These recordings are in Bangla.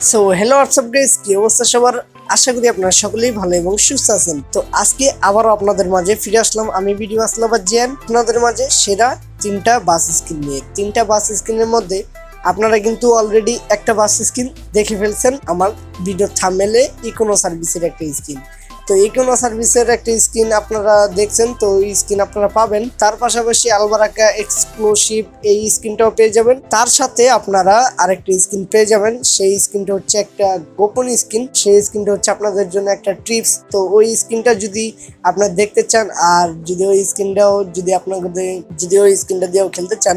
সো হ্যালো হোয়াটসঅ্যাপ গাইস কি অবস্থা সবার? আশা করি আপনারা সকলেই ভালো এবং সুস্থ আছেন। তো আজকে আবারও আপনাদের মাঝে ফিরে আসলাম। আমি ভিডিও আসলাম বা জিয়ান। আপনাদের মাঝে সেরা তিনটা বাস স্ক্রিন নিয়ে। তিনটা বাস স্ক্রিনের মধ্যে আপনারা কিন্তু অলরেডি একটা বাস স্ক্রিন দেখে ফেলছেন। আমার ভিডিও থামেলে ইকোনো সার্ভিসের একটা স্ক্রিন তো ইকোনো সার্ভিসের একটা স্ক্রিন আপনারা দেখছেন, তো এই স্ক্রিন আপনারা পাবেন। তার পাশাপাশি আলবারাকা এক্সক্লুসিভ এই স্ক্রিনটাও পেয়ে যাবেন। তার সাথে আপনারা আরেকটা স্ক্রিন পেয়ে যাবেন। সেই স্ক্রিনটা হচ্ছে একটা গোপন স্ক্রিন। সেই স্ক্রিনটা হচ্ছে আপনাদের জন্য একটা ট্রিপস। তো ওই স্ক্রিনটা যদি আপনারা দেখতে চান, আর যদি ওই স্ক্রিনটাও যদি আপনাদের, যদি ওই স্ক্রিনটা দিয়েও খেলতে চান,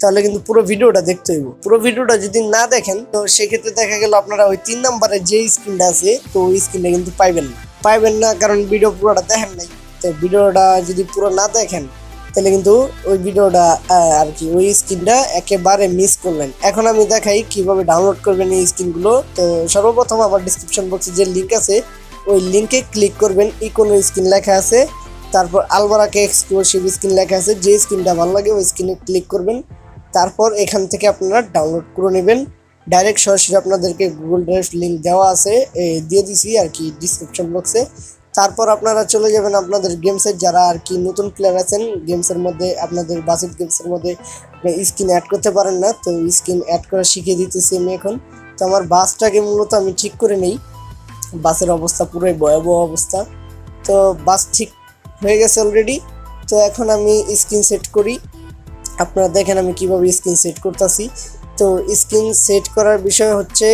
তাহলে কিন্তু পুরো ভিডিওটা দেখতে হইব। পুরো ভিডিওটা যদি না দেখেন, তো সেক্ষেত্রে দেখা গেল আপনারা ওই তিন নম্বরে যে স্ক্রিনটা আছে, তো ওই স্ক্রিনটা কিন্তু পাইবেন না। পাইবেন না, কারণ ভিডিও পুরোটা দেখেন নাই। তো ভিডিওটা যদি পুরো না দেখেন, তাহলে কিন্তু ওই ভিডিওটা আর কি, ওই স্ক্রিনটা একেবারে মিস করলেন এখন আমি দেখাই কীভাবে ডাউনলোড করবেন এই স্ক্রিনগুলো তো সর্বপ্রথম আমার ডিসক্রিপশন বক্সে যে লিঙ্ক আছে, ওই লিঙ্কে ক্লিক করবেন, ইকোনো স্ক্রিন লেখা আছে। তারপর আলবারাকে এক্সক্লুসিভ স্ক্রিন লেখা আছে, যে স্ক্রিনটা ভালো লাগে, ওই স্ক্রিনে ক্লিক করবেন। তারপর এখান থেকে আপনারা ডাউনলোড করে নেবেন। ডাইরেক্ট সরাসরি আপনাদেরকে গুগল ড্রাইভ লিঙ্ক দেওয়া আছে। দিয়ে দিছি আর কি ডিসক্রিপশন বক্সে তারপর আপনারা চলে যাবেন আপনাদের গেমসের যারা আর কি নতুন প্লেয়ার আছেন গেমসের মধ্যে আপনাদের বাসেট গেমসের মধ্যে স্ক্রিন অ্যাড করতে পারেন না। তো স্ক্রিন অ্যাড করা শিখিয়ে দিতেছি আমি এখন। তো আমার বাসটাকে মূলত আমি ঠিক করে নেই। বাসের অবস্থা পুরোই ভয়াবহ অবস্থা। তো বাস ঠিক হয়ে গেছে অলরেডি তো এখন আমি স্ক্রিন সেট করি। আপনারা দেখেন আমি কীভাবে স্ক্রিন সেট করতেছি। তো স্ক্রিন সেট করার বিষয় হচ্ছে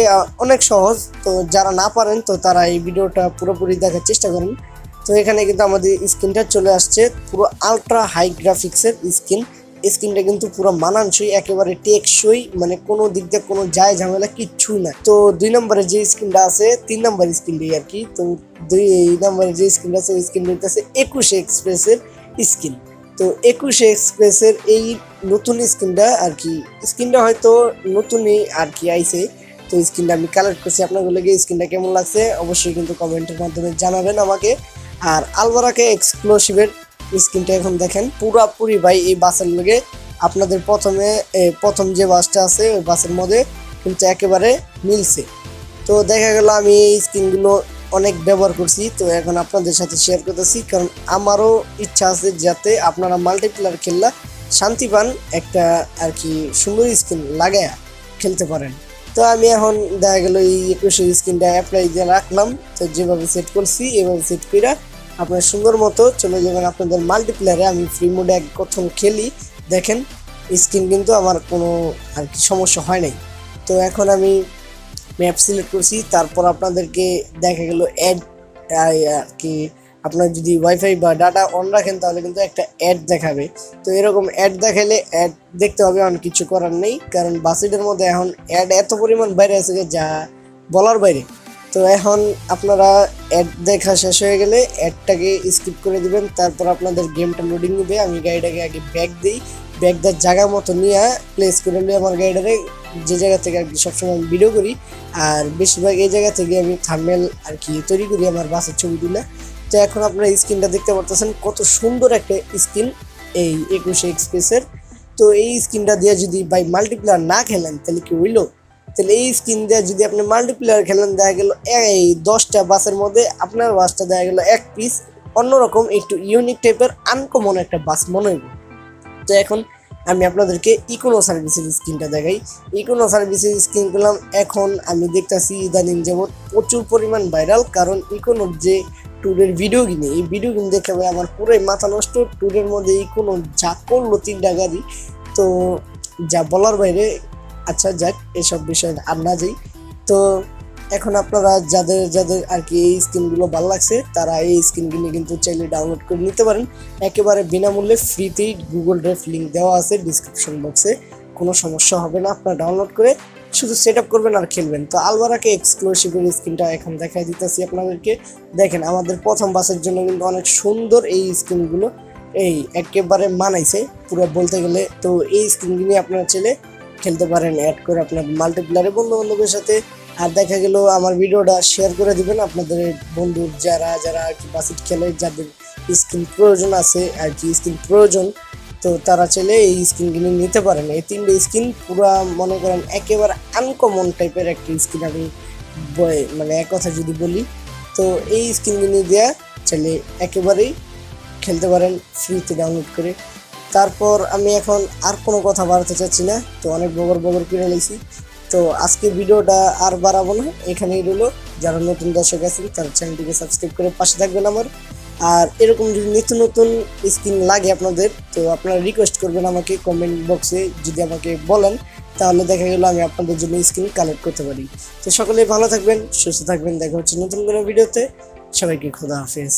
অনেক সহজ। তো যারা না পারেন, তো তারা এই ভিডিওটা পুরোপুরি দেখার চেষ্টা করেন। তো এখানে কিন্তু আমাদের স্ক্রিনটা চলে আসছে, পুরো আলট্রা হাই গ্রাফিক্সের স্ক্রিন। স্ক্রিনটা কিন্তু পুরো মানানসই, একেবারে টেকসই মানে কোনো দিক দিয়ে কোনো যায় ঝামেলা কিচ্ছুই না। তো দুই নম্বরে যে স্ক্রিনটা আছে, তিন নম্বর স্ক্রিনটাই আর কি। তো দুই নম্বরে যে স্ক্রিনটা আছে, ওই স্ক্রিনটা আছে একুশে এক্সপ্রেসের স্ক্রিন। তো একুশে এক্সপ্রেসের এই নতুন স্ক্রিনটা আর কি, স্ক্রিনটা হয়তো নতুনই আর কি আইছে, তো স্ক্রিনটা আমি কালেক্ট করছি আপনাদের লেগে, স্ক্রিনটা কেমন লাগছে অবশ্যই কিন্তু কমেন্টের মাধ্যমে জানাবেন আমাকে। আর আলবারাকে এক্সক্লুসিভের স্ক্রিনটা এখন দেখেন, পুরাপুরি ভাই এই বাসের লগে। আপনাদের প্রথমে প্রথম যে বাসটা আছে, ওই বাসের মধ্যে কিন্তু একেবারে মিলছে। তো দেখা গেল আমি এই স্ক্রিনগুলো অনেক ব্যবহার করছি, তো এখন আপনাদের সাথে শেয়ার করতেছি, কারণ আমারও ইচ্ছা আছে যাতে আপনারা মাল্টিপ্লেয়ার খেললা শান্তি পান একটা আর কি সুন্দর স্ক্রিন লাগায়া খেলতে পারেন। তো আমি এখন দেখা গেল এই একুশে স্ক্রিনটা অ্যাপ্লাই দিয়ে রাখলাম। তো যেভাবে সেট করছি, এভাবে সেট করে আপনার সুন্দর মতো চলে যাবেন আপনাদের মাল্টিপ্লেয়ারে আমি ফ্রি মোডে এক প্রথম খেলি। দেখেন স্ক্রিন কিন্তু আমার কোনো আর কি সমস্যা হয় নাই। তো এখন আমি ম্যাপ সিলেক্ট করছি। তারপর আপনাদেরকে দেখা গেল অ্যাড আর কি আপনার যদি ওয়াইফাই বা ডাটা অন রাখেন, তাহলে কিন্তু একটা অ্যাড দেখাবে। তো এরকম অ্যাড দেখালে অ্যাড দেখতে হবে অন কিছু করার নেই, কারণ বাসিটের মধ্যে এখন অ্যাড এত পরিমাণ বাইরে আছে যে যা বলার বাইরে। তো এখন আপনারা অ্যাড দেখা শেষ হয়ে গেলে অ্যাডটাকে স্কিপ করে দিবেন, তারপর আপনাদের গেমটা লোডিং নেবে। আমি গাড়িটাকে আগে ব্যাগ দিই ব্যাগ দেওয়ার জায়গা মতো নিয়ে প্লেস করে নিয়ে আমার গাড়িটারে যে জায়গা থেকে আর কি সবসময় আমি ভিডিও করি, আর বেশিরভাগ এই জায়গা থেকে আমি থার্মেল আর কি তৈরি করি, আমার বাসের ছবি তুলে। তো এখন আপনারা স্ক্রিনটা দেখতে পারতেছেন কত সুন্দর একটা স্কিন এই একুশে এক্সপ্রেসের তো এই স্কিনটা দিয়ে যদি বাই মাল্টিপ্লেয়ার না খেলেন, তাহলে কি হইল? তাহলে এই স্ক্রিন দিয়ে যদি আপনি মাল্টিপ্লেয়ার খেলেন, দেখা গেল এই দশটা বাসের মধ্যে আপনার বাসটা দেখা গেল এক পিস অন্যরকম একটু ইউনিক টাইপের আনকমন একটা বাস মনে হইব। তো এখন আমি আপনাদেরকে ইকোনো সার্ভিসের স্ক্রিনটা দেখাই। ইকোনো সার্ভিসের স্ক্রিন করলাম এখন আমি দেখতাছি ইদানিং যেমন প্রচুর পরিমাণ ভাইরাল কারণ ইকোনোর যে ট্যুরের ভিডিও কিনে, এই ভিডিও কিনে দেখে ভাই আমার পুরোই মাথা নষ্ট। ট্যুরের মধ্যে এই কোনো যা করল তিনটা গাড়ি, তো যা বলার বাইরে আচ্ছা যাক, এসব বিষয়ে আর না যাই। তো এখন আপনারা যাদের যাদের আর কি এই স্কিনগুলো ভালো লাগছে, তারা এই স্কিনগুলো কিন্তু চাইলে ডাউনলোড করে নিতে পারেন। একেবারে বিনামূল্যে ফ্রিতেই গুগল ড্রাইভ লিঙ্ক দেওয়া আছে ডিসক্রিপশন বক্সে কোনো সমস্যা হবে না, আপনারা ডাউনলোড করে শুধু সেট আপ করবেন আর খেলবেন। তো আলবারাকে এক্সক্লুসিভের স্ক্রিনটা এখন দেখাই দিতেছি আপনাদেরকে। দেখেন, আমাদের প্রথম বাসের জন্য কিন্তু অনেক সুন্দর এই স্ক্রিনগুলো এই একেবারে মানাইছে। পুরো বলতে গেলে তো এই স্ক্রিনগুলি আপনারা চাইলে খেলতে পারেন অ্যাড করে আপনার মাল্টিপ্লেয়ারে বন্ধু বান্ধবের সাথে। আর দেখা গেল, আমার ভিডিওটা শেয়ার করে দিবেন আপনাদের বন্ধুর যারা যারা আর কি বাসিট খেলে, যাদের স্কিন প্রয়োজন আছে, আর কি স্কিন প্রয়োজন তো তারা চাইলে এই স্কিনগুলো নিতে পারেন। এই তিনটে স্কিন পুরো মনে করেন একেবারে আনকমন টাইপের একটা স্কিন আমি মানে এক কথা যদি বলি। তো এই স্কিনগুলো দেওয়া চাইলে একেবারেই খেলতে পারেন ফ্রিতে ডাউনলোড করে। তারপর আমি এখন আর কোনো কথা বাড়াতে চাচ্ছি না। তো অনেক বগর বগর কিনে নিয়েছি তো আজকে ভিডিওটা আর বাড়াবো না। এখানেই রইল। যারা নতুন দর্শক আছেন, তারা চ্যানেলটিকে সাবস্ক্রাইব করে পাশে থাকবেন আমার। আর এরকম যদি নিত্য নতুন স্কিন লাগে আপনাদের, তো আপনারা রিকোয়েস্ট করবেন আমাকে কমেন্ট বক্সে যদি আমাকে বলেন, তাহলে দেখা গেলো আমি আপনাদের জন্য স্কিন কালেক্ট করতে পারি। তো সকলে ভালো থাকবেন, সুস্থ থাকবেন, দেখা হচ্ছে নতুন কোনো ভিডিওতে সবাইকে খোদা হাফেজ।